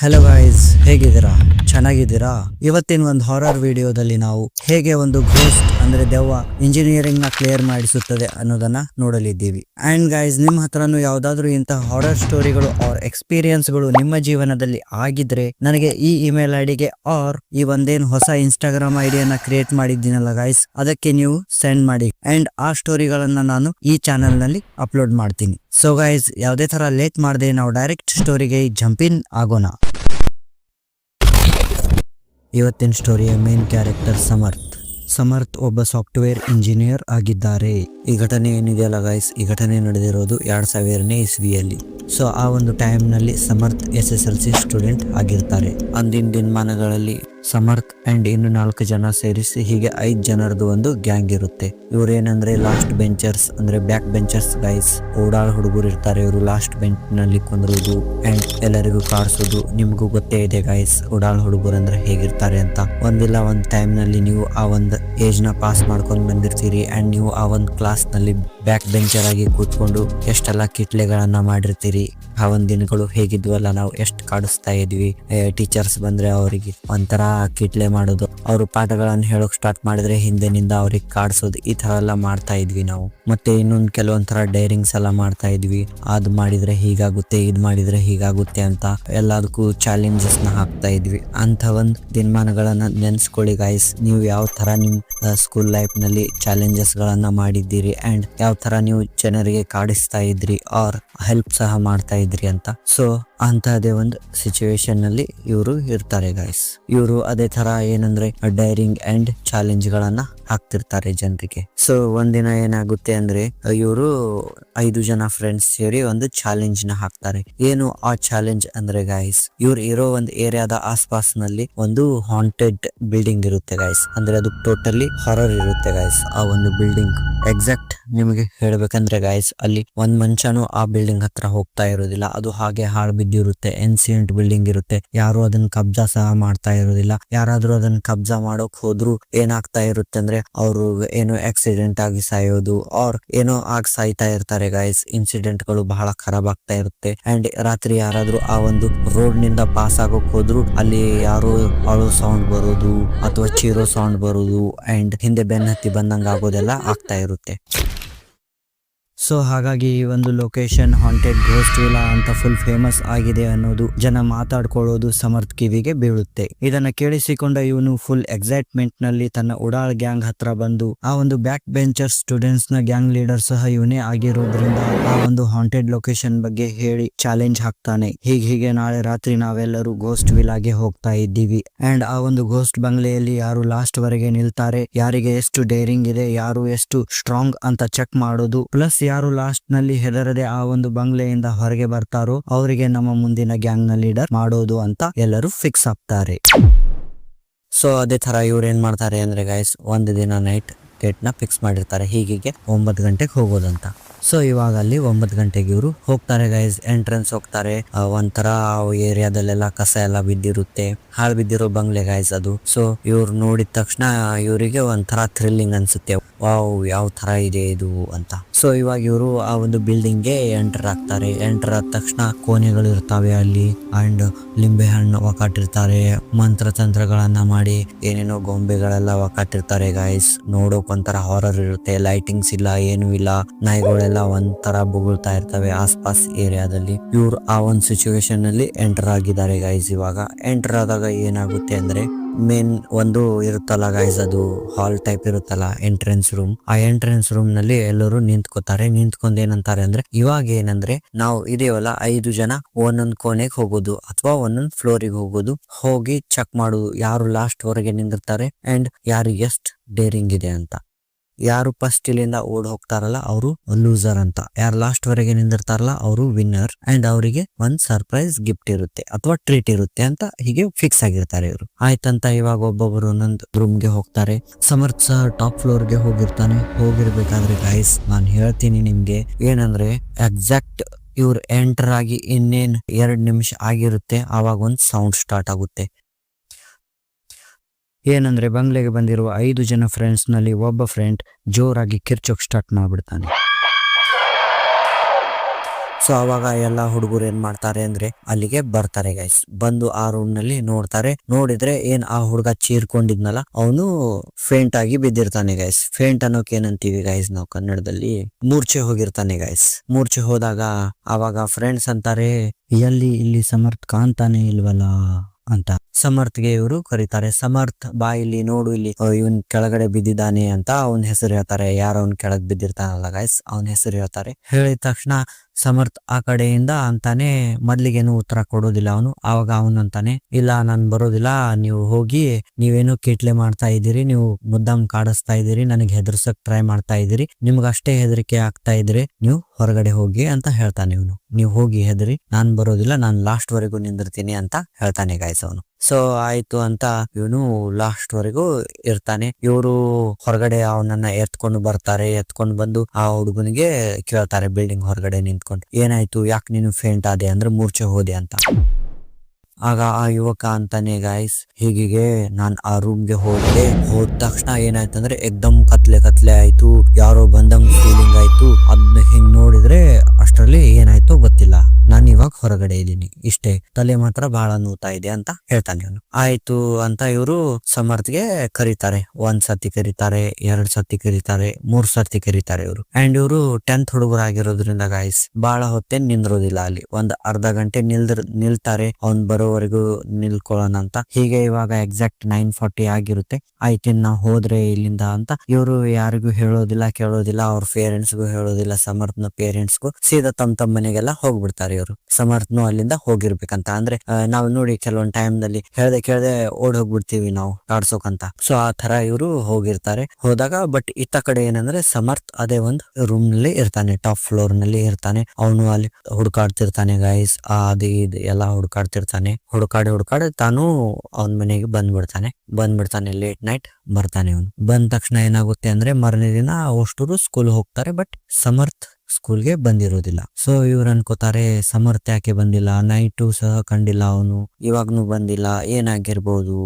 Hello guys ಹೇಗಿದ್ದೀರಾ? ಚೆನ್ನಾಗಿದ್ದೀರಾ? ಇವತ್ತಿನ ಒಂದು ಹಾರರ್ ವಿಡಿಯೋದಲ್ಲಿ ನಾವು ಹೇಗೆ ಒಂದು ಘೋಸ್ಟ್ ಅಂದ್ರೆ ದೆವ್ವ ಇಂಜಿನಿಯರಿಂಗ್ನ ಕ್ಲಿಯರ್ ಮಾಡಿಸುತ್ತದೆ ಅನ್ನೋದನ್ನ ನೋಡಲಿದ್ದೀವಿ. ಅಂಡ್ ಗೈಸ್ ನಿಮ್ಮ ಹತ್ರನೂ ಯಾವ್ದಾದ್ರು ಇಂತಹ ಹಾರರ್ ಸ್ಟೋರಿಗಳು ಆರ್ ಎಕ್ಸ್ಪೀರಿಯನ್ಸ್ಗಳು ನಿಮ್ಮ ಜೀವನದಲ್ಲಿ ಆಗಿದ್ರೆ ನನಗೆ ಈ ಇಮೇಲ್ ಐಡಿಗೆ ಆರ್ ಈ ಒಂದೇನು ಹೊಸ ಇನ್ಸ್ಟಾಗ್ರಾಮ್ ಐಡಿಯನ್ನ ಕ್ರಿಯೇಟ್ ಮಾಡಿದ್ದೀನಲ್ಲ ಗೈಸ್ ಅದಕ್ಕೆ ನೀವು ಸೆಂಡ್ ಮಾಡಿ. ಅಂಡ್ ಆ ಸ್ಟೋರಿಗಳನ್ನ ನಾನು ಈ ಚಾನೆಲ್ನಲ್ಲಿ ಅಪ್ಲೋಡ್ ಮಾಡ್ತೀನಿ. ಸೊ ಗೈಸ್ ಯಾವುದೇ ತರ ಲೇಟ್ ಮಾಡದೆ ನಾವು ಡೈರೆಕ್ಟ್ ಸ್ಟೋರಿಗೆ ಜಂಪ್ ಇನ್ ಆಗೋಣ. ಇವತ್ತಿನ ಸ್ಟೋರಿಯ ಮೇನ್ ಕ್ಯಾರೆಕ್ಟರ್ ಸಮರ್ಥ್. ಸಮರ್ಥ್ ಒಬ್ಬ ಸಾಫ್ಟ್ವೇರ್ ಇಂಜಿನಿಯರ್ ಆಗಿದ್ದಾರೆ. ಈ ಘಟನೆ ಏನಿದೆಯಲ್ಲ ಗಾಯ್ಸ್ ಈ ಘಟನೆ ನಡೆದಿರೋದು ಎರಡ್ ಸಾವಿರನೇ ಇಸ್ವಿಯಲ್ಲಿ. ಸೊ ಆ ಒಂದು ಟೈಮ್ನಲ್ಲಿ Samarth S S L C student ಆಗಿರ್ತಾರೆ. ಅಂದಿನ ದಿನಮಾನಗಳಲ್ಲಿ ಸಮರ್ಥ್ ಅಂಡ್ ಇನ್ನು ನಾಲ್ಕು ಜನ ಸೇರಿಸಿ ಹೀಗೆ ಐದು ಜನರದು ಒಂದು ಗ್ಯಾಂಗ್ ಇರುತ್ತೆ. ಇವ್ರೇನಂದ್ರೆ ಲಾಸ್ಟ್ ಬೆಂಚರ್ಸ್, ಅಂದ್ರೆ ಬ್ಯಾಕ್ ಬೆಂಚರ್ಸ್ ಗೈಸ್ ಓಡಾಳ್ ಹುಡುಗರು ಇರ್ತಾರೆ, ಇವರು ಲಾಸ್ಟ್ ಬೆಂಚ್ನಲ್ಲಿ ಕುಂದ್ರುದು ಅಂಡ್ ಎಲ್ಲರಿಗೂ ಕಾಡ್ಸೋದು. ನಿಮಗೂ ಗೊತ್ತೇ ಇದೆ ಗೈಸ್ ಓಡಾಳ್ ಹುಡುಗರು ಅಂದ್ರೆ ಹೇಗಿರ್ತಾರೆ ಅಂತ. ಒಂದಿಲ್ಲ, ಒಂದ್ ಟೈಮ್ನಲ್ಲಿ ನೀವು ಆ ಒಂದ್ ಏಜ್ನ ಪಾಸ್ ಮಾಡ್ಕೊಂಡ್ ಬಂದಿರ್ತೀರಿ ಅಂಡ್ ನೀವು ಆ ಒಂದ್ ಕ್ಲಾಸ್ನಲ್ಲಿ ಬ್ಯಾಕ್ ಬೆಂಚರ್ ಆಗಿ ಕೂತ್ಕೊಂಡು ಎಷ್ಟೆಲ್ಲ ಕಿಟ್ಲೆಗಳನ್ನ ಮಾಡಿರ್ತೀರಿ. ಆ ಒಂದ್ ದಿನಗಳು ಹೇಗಿದ್ವಲ್ಲ, ನಾವು ಎಷ್ಟು ಕಾಡಿಸ್ತಾ ಇದ್ವಿ. ಟೀಚರ್ಸ್ ಬಂದ್ರೆ ಅವರಿಗೆ ಒಂಥರ ಕಿಟ್ಲೆ ಮಾಡೋದು. ಅವರು ಪಾಠಗಳನ್ನು ಹೇಳೋಕ್ ಸ್ಟಾರ್ಟ್ ಮಾಡಿದ್ರೆ ಹಿಂದಿನಿಂದ ಅವ್ರಿಗೆ ಕಾಡ್ಸೋದು ಈ ತರ ಎಲ್ಲ ಮಾಡ್ತಾ ಇದ್ವಿ ನಾವು. ಮತ್ತೆ ಇನ್ನೊಂದು ಕೆಲವೊಂಥರ ಡೈರಿಂಗ್ಸ್ ಎಲ್ಲ ಮಾಡ್ತಾ ಇದ್ವಿ. ಅದ್ ಮಾಡಿದ್ರೆ ಹೀಗಾಗುತ್ತೆ, ಇದ್ ಮಾಡಿದ್ರೆ ಹೀಗಾಗುತ್ತೆ ಅಂತ ಎಲ್ಲದಕ್ಕೂ ಚಾಲೆಂಜಸ್ನ ಹಾಕ್ತಾ ಇದ್ವಿ. ಅಂತ ಒಂದ್ ದಿನಮಾನಗಳನ್ನ ನೆನ್ಸ್ಕೊಳ್ಳಿ ಗಾಯ್ಸ್ ನೀವು ಯಾವ ತರ ನಿಮ್ ಸ್ಕೂಲ್ ಲೈಫ್ನಲ್ಲಿ ಚಾಲೆಂಜಸ್ ಗಳನ್ನ ಮಾಡಿದ್ದೀರಿ ಅಂಡ್ ಯಾವ ತರ ನೀವು ಜನರಿಗೆ ಕಾಡಿಸ್ತಾ ಇದ್ರಿ ಆರ್ ಹೆಲ್ಪ್ ಸಹ ಮಾಡ್ತಾ ಇದ್ರಿ ಅಂತ. ಸೊ ಅಂತಹದೇ ಒಂದು ಸಿಚುವೇಶನ್ನಲ್ಲಿ ಇವರು ಇರ್ತಾರೆ ಗಾಯ್ಸ್ ಇವರು ಅದೇ ತರ ಏನಂದ್ರೆ ಡೈರಿಂಗ್ ಅಂಡ್ ಚಾಲೆಂಜ್ ಗಳನ್ನ ಹಾಕ್ತಿರ್ತಾರೆ ಜನರಿಗೆ. ಸೊ ಒಂದಿನ ಏನಾಗುತ್ತೆ ಅಂದ್ರೆ, ಇವರು ಐದು ಜನ ಫ್ರೆಂಡ್ಸ್ ಸೇರಿ ಒಂದು ಚಾಲೆಂಜ್ನ ಹಾಕ್ತಾರೆ. ಏನು ಆ ಚಾಲೆಂಜ್ ಅಂದ್ರೆ ಗಾಯ್ಸ್ ಇವ್ರು ಇರೋ ಒಂದು ಏರಿಯಾದ ಆಸ್ಪಾಸ್ನಲ್ಲಿ ಒಂದು ಹಾಂಟೆಡ್ ಬಿಲ್ಡಿಂಗ್ ಇರುತ್ತೆ ಗಾಯ್ಸ್ ಅಂದ್ರೆ, ಅದು ಟೋಟಲಿ ಹಾರರ್ ಇರುತ್ತೆ ಗಾಯ್ಸ್ ಆ ಒಂದು ಬಿಲ್ಡಿಂಗ್ ಎಕ್ಸಾಕ್ಟ್ ನಿಮಗೆ ಹೇಳ್ಬೇಕಂದ್ರೆ ಗಾಯ್ಸ್ ಅಲ್ಲಿ ಒಂದ್ ಮನುಷ್ಯನು ಆ ಬಿಲ್ಡಿಂಗ್ ಹತ್ರ ಹೋಗ್ತಾ ಇರೋದಿಲ್ಲ. ಅದು ಹಾಗೆ ಹಾಳು ಬಿದ್ದಿರುತ್ತೆ ಎನ್ಸಿಯಂಟ್ ಬಿಲ್ಡಿಂಗ್ ಇರುತ್ತೆ. ಯಾರು ಅದನ್ನ ಕಬ್ಜಾ ಸಹ ಮಾಡ್ತಾ ಇರೋದಿಲ್ಲ. ಯಾರಾದ್ರೂ ಅದನ್ನ ಕಬ್ಜಾ ಮಾಡೋಕ್ ಹೋದ್ರು ಏನಾಗ್ತಾ ಇರುತ್ತೆ ಅಂದ್ರೆ ಅವರು ಏನೋ ಆಕ್ಸಿಡೆಂಟ್ ಆಗಿ ಸಾಯೋದು ಆರ್ ಏನೋ ಆಗಿ ಸಾಯ್ತಾ ಇರ್ತಾರೆ ಗೈಸ್ ಇನ್ಸಿಡೆಂಟ್ಗಳು ಬಹಳ ಖರಾಬ್ ಆಗ್ತಾ ಇರುತ್ತೆ. ಅಂಡ್ ರಾತ್ರಿ ಯಾರಾದ್ರೂ ಆ ಒಂದು ರೋಡ್ನಿಂದ ಪಾಸ್ ಆಗೋಕ್ ಹೋದ್ರು, ಅಲ್ಲಿ ಯಾರು ಅಳೋ ಸೌಂಡ್ ಬರೋದು ಅಥವಾ ಚೀರೋ ಸೌಂಡ್ ಬರೋದು ಅಂಡ್ ಹಿಂದೆ ಬೆನ್ನ ಹತ್ತಿ ಬಂದಂಗ ಆಗೋದೆಲ್ಲ ಆಗ್ತಾ ಇರುತ್ತೆ. ಸೊ ಹಾಗಾಗಿ ಈ ಒಂದು ಲೊಕೇಶನ್ ಹಾಂಟೆಡ್ ಗೋಸ್ಟ್ ವಿಲಾ ಅಂತ ಫುಲ್ ಫೇಮಸ್ ಆಗಿದೆ ಅನ್ನೋದು ಜನ ಮಾತಾಡ್ಕೊಳ್ಳೋದು ಸಮರ್ಥ್ ಕಿವಿಗೆ ಬೀಳುತ್ತೆ. ಇದನ್ನ ಕೇಳಿಸಿಕೊಂಡ ಇವನು ಫುಲ್ ಎಕ್ಸೈಟ್ಮೆಂಟ್ನಲ್ಲಿ ತನ್ನ ಉಡಾಳ್ ಗ್ಯಾಂಗ್ ಹತ್ರ ಬಂದು, ಆ ಒಂದು ಬ್ಯಾಕ್ ಬೆಂಚರ್ ಸ್ಟೂಡೆಂಟ್ಸ್ನ ಗ್ಯಾಂಗ್ ಲೀಡರ್ ಸಹ ಇವನೇ ಆಗಿರೋದ್ರಿಂದ ಆ ಒಂದು ಹಾಂಟೆಡ್ ಲೊಕೇಶನ್ ಬಗ್ಗೆ ಹೇಳಿ ಚಾಲೆಂಜ್ ಹಾಕ್ತಾನೆ. ಹೀಗೆ ಹೀಗೆ ನಾಳೆ ರಾತ್ರಿ ನಾವೆಲ್ಲರೂ ಗೋಸ್ಟ್ ವಿಲಾಗೆ ಹೋಗ್ತಾ ಇದ್ದೀವಿ. ಅಂಡ್ ಆ ಒಂದು ಗೋಸ್ಟ್ ಬಂಗ್ಲೆಯಲ್ಲಿ ಯಾರು ಲಾಸ್ಟ್ ವರೆಗೆ ನಿಲ್ತಾರೆ, ಯಾರಿಗೆ ಎಷ್ಟು ಡೇರಿಂಗ್ ಇದೆ, ಯಾರು ಎಷ್ಟು ಸ್ಟ್ರಾಂಗ್ ಅಂತ ಚೆಕ್ ಮಾಡೋದು ಪ್ಲಸ್ ಯಾರು ಲಾಸ್ಟ್ನಲ್ಲಿ ಹೆದರದೆ ಆ ಒಂದು ಬಂಗ್ಲೆಯಿಂದ ಹೊರಗೆ ಬರ್ತಾರೋ ಅವರಿಗೆ ನಮ್ಮ ಮುಂದಿನ ಗ್ಯಾಂಗ್ನ ಲೀಡರ್ ಮಾಡೋದು ಅಂತ ಎಲ್ಲರೂ ಫಿಕ್ಸ್ ಆಗ್ತಾರೆ. ಸೊ ಅದೇ ತರ ಇವ್ರು ಏನ್ ಮಾಡ್ತಾರೆ ಅಂದ್ರೆ ಗೈಸ್ ಒಂದು ದಿನ ನೈಟ್ ಡೇಟ್ನ ಫಿಕ್ಸ್ ಮಾಡಿರ್ತಾರೆ. ಹೀಗೆ ಒಂಬತ್ತು ಗಂಟೆಗೆ ಹೋಗೋದಂತ. ಸೊ ಇವಾಗ ಅಲ್ಲಿ ಒಂಬತ್ತು ಗಂಟೆಗೆ ಇವರು ಹೋಗ್ತಾರೆ ಗೈಸ್ ಎಂಟ್ರೆನ್ಸ್ ಹೋಗ್ತಾರೆ. ಒಂಥರ ಏರಿಯಾದಲ್ಲೆಲ್ಲ ಕಸ ಎಲ್ಲ ಬಿದ್ದಿರುತ್ತೆ. ಹಾಳು ಬಿದ್ದಿರೋ ಬಂಗ್ಲೆ ಗೈಸ್ ಅದು. ಸೊ ಇವ್ರು ನೋಡಿದ ತಕ್ಷಣ ಇವರಿಗೆ ಒಂಥರ ಥ್ರಿಲ್ಲಿಂಗ್ ಅನ್ಸುತ್ತೆ. ವಾವ್, ಯಾವ ತರ ಇದೆ ಇದು ಅಂತ. ಸೊ ಇವಾಗ ಇವರು ಆ ಒಂದು ಬಿಲ್ಡಿಂಗ್ಗೆ ಎಂಟರ್ ಆಗ್ತಾರೆ. ಎಂಟರ್ ಆದ ತಕ್ಷಣ ಕೋಣೆಗಳು ಇರ್ತಾವೆ ಅಲ್ಲಿ. ಅಂಡ್ ಲಿಂಬೆ ಹಣ್ಣು ಒಕ್ಕಾಟಿರ್ತಾರೆ ಮಂತ್ರ ತಂತ್ರಗಳನ್ನ ಮಾಡಿ ಏನೇನೋ ಗೊಂಬೆಗಳೆಲ್ಲ ಒಕ್ಕಾಟಿರ್ತಾರೆ ಗೈಸ್ ನೋಡೋಕ್ ಒಂಥರ ಹಾರರ್ ಇರುತ್ತೆ ಲೈಟಿಂಗ್ಸ್ ಇಲ್ಲ, ಏನು ಇಲ್ಲ. ನಾಯಿಗಳೆಲ್ಲ ಒಂಥರ ಬುಗುಳ್ತಾ ಇರ್ತವೆ ಆಸ್ಪಾಸ್ ಏರಿಯಾದಲ್ಲಿ. ಇವ್ರು ಆ ಒಂದು ಸಿಚುವೇಶನ್ ಅಲ್ಲಿ ಎಂಟರ್ ಆಗಿದ್ದಾರೆ ಗೈಸ್ ಇವಾಗ. ಎಂಟರ್ ಆದಾಗ ಏನಾಗುತ್ತೆ ಅಂದ್ರೆ ಮೇನ್ ಒಂದು ಇರುತ್ತಲ್ಲ ಗೈಸ್ ಅದು ಹಾಲ್ ಟೈಪ್ ಇರುತ್ತಲ್ಲ ಎಂಟ್ರೆನ್ಸ್ ರೂಮ್ ಆ ಎಂಟ್ರೆನ್ಸ್ ರೂಮ್ನಲ್ಲಿ ಎಲ್ಲರೂ ನಿಂತ್ಕೋತಾರೆ. ನಿಂತ್ಕೊಂಡ್ ಏನಂತಾರೆ ಅಂದ್ರೆ, ಇವಾಗ ಏನಂದ್ರೆ, ನಾವು ಇದೇವಲ್ಲ ಐದು ಜನ ಒಂದೊಂದ್ ಕೋಣೆಗೆ ಹೋಗೋದು ಅಥವಾ ಒಂದೊಂದ್ ಫ್ಲೋರಿಗೆ ಹೋಗೋದು. ಹೋಗಿ ಚೆಕ್ ಮಾಡುದು ಯಾರು ಲಾಸ್ಟ್ ವರೆಗೆ ನಿಂದಿರ್ತಾರೆ ಅಂಡ್ ಯಾರು ಎಷ್ಟ್ ಡೇರಿಂಗ್ ಇದೆ ಅಂತ. ಯಾರು ಫಸ್ಟ್ ಇಲ್ಲಿಂದ ಓಡ್ ಹೋಗ್ತಾರಲ್ಲ ಅವರು ಲೂಸರ್ ಅಂತ. ಯಾರು ಲಾಸ್ಟ್ ವರೆಗೆ ನಿಂದಿರ್ತಾರಲ್ಲ ಅವರು ವಿನ್ನರ್ ಅಂಡ್ ಅವರಿಗೆ ಒಂದ್ ಸರ್ಪ್ರೈಸ್ ಗಿಫ್ಟ್ ಇರುತ್ತೆ ಅಥವಾ ಟ್ರೀಟ್ ಇರುತ್ತೆ ಅಂತ ಹೀಗೆ ಫಿಕ್ಸ್ ಆಗಿರ್ತಾರೆ ಇವರು. ಆಯ್ತಂತ ಇವಾಗ ಒಬ್ಬೊಬ್ಬರು ಒಂದೊಂದು ರೂಮ್ಗೆ ಹೋಗ್ತಾರೆ. ಸಮರ್ಥ ಸರ್ ಟಾಪ್ ಫ್ಲೋರ್ಗೆ ಹೋಗಿರ್ತಾನೆ. ಹೋಗಿರ್ಬೇಕಾದ್ರೆ ಗೈಸ್ ನಾನು ಹೇಳ್ತೀನಿ ನಿಮ್ಗೆ ಏನಂದ್ರೆ ಎಕ್ಸಾಕ್ಟ್ ಇವ್ರು ಎಂಟರ್ ಆಗಿ ಇನ್ನೇನ್ ಎರಡ್ ನಿಮಿಷ ಆಗಿರುತ್ತೆ, ಆವಾಗ ಒಂದ್ ಸೌಂಡ್ ಸ್ಟಾರ್ಟ್ ಆಗುತ್ತೆ. ಏನಂದ್ರೆ ಬಂಗ್ಲೆಗೆ ಬಂದಿರುವ ಐದು ಜನ ಫ್ರೆಂಡ್ಸ್ನಲ್ಲಿ ಒಬ್ಬ ಫ್ರೆಂಡ್ ಜೋರಾಗಿ ಕಿರ್ಚೋಕ್ ಸ್ಟಾರ್ಟ್ ಮಾಡಿಬಿಡ್ತಾನೆ. ಸೊ ಅವಾಗ ಎಲ್ಲ ಹುಡುಗರು ಏನ್ ಮಾಡ್ತಾರೆ ಅಂದ್ರೆ ಅಲ್ಲಿಗೆ ಬರ್ತಾರೆ ಗೈಸ್ ಬಂದು ಆ ರೂಮ್ನಲ್ಲಿ ನೋಡ್ತಾರೆ. ನೋಡಿದ್ರೆ ಏನ್ ಆ ಹುಡುಗ ಚೀರ್ಕೊಂಡಿದ್ನಲ್ಲ, ಅವನು ಫೇಂಟ್ ಆಗಿ ಬಿದ್ದಿರ್ತಾನೆ ಗೈಸ್ ಫೇಂಟ್ ಅನ್ನೋಕೆ ಏನಂತೀವಿ ಗೈಸ್ ನಾವು ಕನ್ನಡದಲ್ಲಿ? ಮೂರ್ಛೆ ಹೋಗಿರ್ತಾನೆ ಗೈಸ್ ಮೂರ್ಛೆ ಹೋದಾಗ ಅವಾಗ ಫ್ರೆಂಡ್ಸ್ ಅಂತಾರೆ, ಎಲ್ಲಿ ಇಲ್ಲಿ ಸಮರ್ಥ್ ಕಾಣ್ತಾನೆ ಇಲ್ವಲ್ಲ? ಅಂತ. ಸಮರ್ಥ್ಗೆ ಇವರು ಕರೀತಾರೆ. ಸಮರ್ಥ್ ಬಾ ಇಲ್ಲಿ ನೋಡು ಇಲ್ಲಿ ಇವನ್ ಕೆಳಗಡೆ ಬಿದ್ದಿದ್ದಾನೆ ಅಂತ ಅವನ ಹೆಸರು ಹೇಳ್ತಾರೆ. ಯಾರು ಅವ್ನ್ ಕೆಳಗ್ ಬಿದ್ದಿರ್ತಾನಲ್ಲ ಗಾಯ್ಸ್ ಅವನ ಹೆಸರು ಹೇಳ್ತಾರೆ. ಹೇಳಿದ ತಕ್ಷಣ ಸಮರ್ಥ್ ಆ ಕಡೆಯಿಂದ ಅಂತಾನೆ ಮೊದ್ಲಿಗೇನು ಉತ್ತರ ಕೊಡೋದಿಲ್ಲ ಅವನು. ಆವಾಗ ಅವನು ಅಂತಾನೆ, ಇಲ್ಲ, ನಾನ್ ಬರೋದಿಲ್ಲ, ನೀವು ಹೋಗಿ ನೀವೇನು ಕಿಟ್ಲೆ ಮಾಡ್ತಾ ಇದ್ದೀರಿ, ನೀವು ಮುದ್ದಮ್ ಕಾಡಿಸ್ತಾ ಇದ್ದೀರಿ, ನನಗೆ ಹೆದರ್ಸಕ್ ಟ್ರೈ ಮಾಡ್ತಾ ಇದ್ದೀರಿ, ನಿಮ್ಗೆ ಅಷ್ಟೇ ಹೆದರಿಕೆ ಆಗ್ತಾ ಇದ್ರೆ ನೀವು ಹೊರಗಡೆ ಹೋಗಿ ಅಂತ ಹೇಳ್ತಾನೆ ಇವನು. ನೀವು ಹೋಗಿ ಹೆದರಿ, ನಾನ್ ಬರೋದಿಲ್ಲ, ನಾನ್ ಲಾಸ್ಟ್ ವರೆಗೂ ನಿಂದಿರ್ತೀನಿ ಅಂತ ಹೇಳ್ತಾನೆ ಗಾಯ್ಸ್ ಅವನು. ಸೊ ಆಯ್ತು ಅಂತ ಇವನು ಲಾಸ್ಟ್ ವರೆಗೂ ಇರ್ತಾನೆ. ಇವರು ಹೊರಗಡೆ ಅವನನ್ನ ಎತ್ಕೊಂಡು ಬರ್ತಾರೆ. ಎತ್ಕೊಂಡು ಬಂದು ಆ ಹುಡುಗನಿಗೆ ಕೇಳ್ತಾರೆ ಬಿಲ್ಡಿಂಗ್ ಹೊರಗಡೆ ನಿಂತ್ಕೊಂಡು. ಏನಾಯ್ತು? ಯಾಕೆ ನೀನು ಫೇಂಟ್ ಆದೆ ಅಂದ್ರೆ ಮೂರ್ಛೆ ಹೋದೆ ಅಂತ. ಆಗ ಆ ಯುವಕ ಅಂತಾನೆ ಗಾಯ್ಸ್ ಹೀಗಿಗೆ ನಾನ್ ಆ ರೂಮ್ಗೆ ಹೋದೆ. ಹೋದ ತಕ್ಷಣ ಏನಾಯ್ತಂದ್ರೆ ಎಕ್ದಮ್ ಕತ್ಲೆ ಕತ್ಲೆ ಆಯ್ತು. ಯಾರೋ ಬಂದಂಗ್ ಫೀಲಿಂಗ್ ಆಯ್ತು. ಅದ್ನ ಹಿಂಗ್ ನೋಡಿದ್ರೆ ಅಷ್ಟರಲ್ಲಿ ಏನಾಯ್ತು ಗೊತ್ತಿಲ್ಲ. ನಾನ್ ಇವಾಗ ಹೊರಗಡೆ ಇದ್ದೀನಿ. ಇಷ್ಟೇ, ತಲೆ ಮಾತ್ರ ಬಹಳ ನೋತಾ ಇದೆ ಅಂತ ಹೇಳ್ತಾನೆ ಅವನು. ಆಯ್ತು ಅಂತ ಇವರು ಸಮರ್ಥ್ಗೆ ಕರೀತಾರೆ. ಒಂದ್ ಸತಿ ಕರೀತಾರೆ, ಎರಡ್ ಸತಿ ಕರೀತಾರೆ, ಮೂರ್ ಸತಿ ಕರೀತಾರೆ ಇವರು. ಅಂಡ್ ಇವರು ಟೆಂತ್ ಹುಡುಗರಾಗಿರೋದ್ರಿಂದ ಗಾಯ್ಸ್ ಬಹಳ ಹೊತ್ತೇನ್ ನಿಂದ್ರೋದಿಲ್ಲ ಅಲ್ಲಿ. ಒಂದ್ ಅರ್ಧ ಗಂಟೆ ನಿಲ್ದ್ರ, ನಿಲ್ತಾರೆ, ಅವ್ನ್ ಬರೋವರೆಗೂ ನಿಲ್ಕೊಳ್ಳೋಣ ಅಂತ. ಹೀಗೆ ಇವಾಗ ಎಕ್ಸಾಕ್ಟ್ ನೈನ್ ಫಾರ್ಟಿ ಆಗಿರುತ್ತೆ. ಆಯ್ತು ನಾವು ಹೋದ್ರೆ ಇಲ್ಲಿಂದ ಅಂತ. ಇವರು ಯಾರಿಗೂ ಹೇಳೋದಿಲ್ಲ, ಕೇಳೋದಿಲ್ಲ, ಅವ್ರ ಪೇರೆಂಟ್ಸ್ಗೂ ಹೇಳೋದಿಲ್ಲ, ಸಮರ್ಥ್ನ ಪೇರೆಂಟ್ಸ್ಗೂ ಸೀದಾ ತಮ್ಮ ತಮ್ಮ ಮನೆಗೆಲ್ಲ ಹೋಗ್ಬಿಡ್ತಾರೆ ಇವರು. ಸಮರ್ಥ್ನು ಅಲ್ಲಿಂದ ಹೋಗಿರ್ಬೇಕಂತ. ಅಂದ್ರೆ ನಾವು ನೋಡಿ ಕೆಲವೊಂದ್ ಟೈಮ್ನಲ್ಲಿ ಹೇಳ್ದೆ ಕೇಳ್ದೆ ಓಡ್ ಹೋಗ್ಬಿಡ್ತೀವಿ ನಾವು ಕಾಡ್ಸೋಕಂತ. ಸೊ ಆ ತರ ಇವರು ಹೋಗಿರ್ತಾರೆ. ಹೋದಾಗ ಬಟ್ ಇತ್ತ ಕಡೆ ಏನಂದ್ರೆ ಸಮರ್ಥ್ ಅದೇ ಒಂದು ರೂಮ್ನಲ್ಲಿ ಇರ್ತಾನೆ ಟಾಪ್ ಫ್ಲೋರ್ನಲ್ಲಿ ಇರ್ತಾನೆ. ಅವನು ಅಲ್ಲಿ ಹುಡುಕಾಡ್ತಿರ್ತಾನೆ ಗೈಸ್ ಅದು ಇದು, ಎಲ್ಲ ಹುಡುಕಾಡ್ತಿರ್ತಾನೆ. ಹುಡುಕಾಡಿ ಹುಡುಕಾಡಿ ತಾನು ಅವನ ಮನೆಗೆ ಬಂದ್ಬಿಡ್ತಾನೆ. ಬಂದ್ಬಿಡ್ತಾನೆ ಲೇಟ್ ನೈಟ್ ಬರ್ತಾನೆ ಅವನು. ಬಂದ ತಕ್ಷಣ ಏನಾಗುತ್ತೆ ಅಂದ್ರೆ, ಮರನೇ ದಿನ ಅಷ್ಟರು ಸ್ಕೂಲ್ ಹೋಗ್ತಾರೆ ಬಟ್ ಸಮರ್ಥ್ ಸ್ಕೂಲ್ಗೆ ಬಂದಿರೋದಿಲ್ಲ ಸೊ ಇವ್ರು ಅನ್ಕೋತಾರೆ, ಸಮರ್ಥ ಯಾಕೆ ಬಂದಿಲ್ಲ? ನೈಟು ಸಹ ಕಂಡಿಲ್ಲ ಅವನು. ಇವಾಗ್ನು ಬಂದಿಲ್ಲ. ಏನಾಗಿರ್ಬೋದು?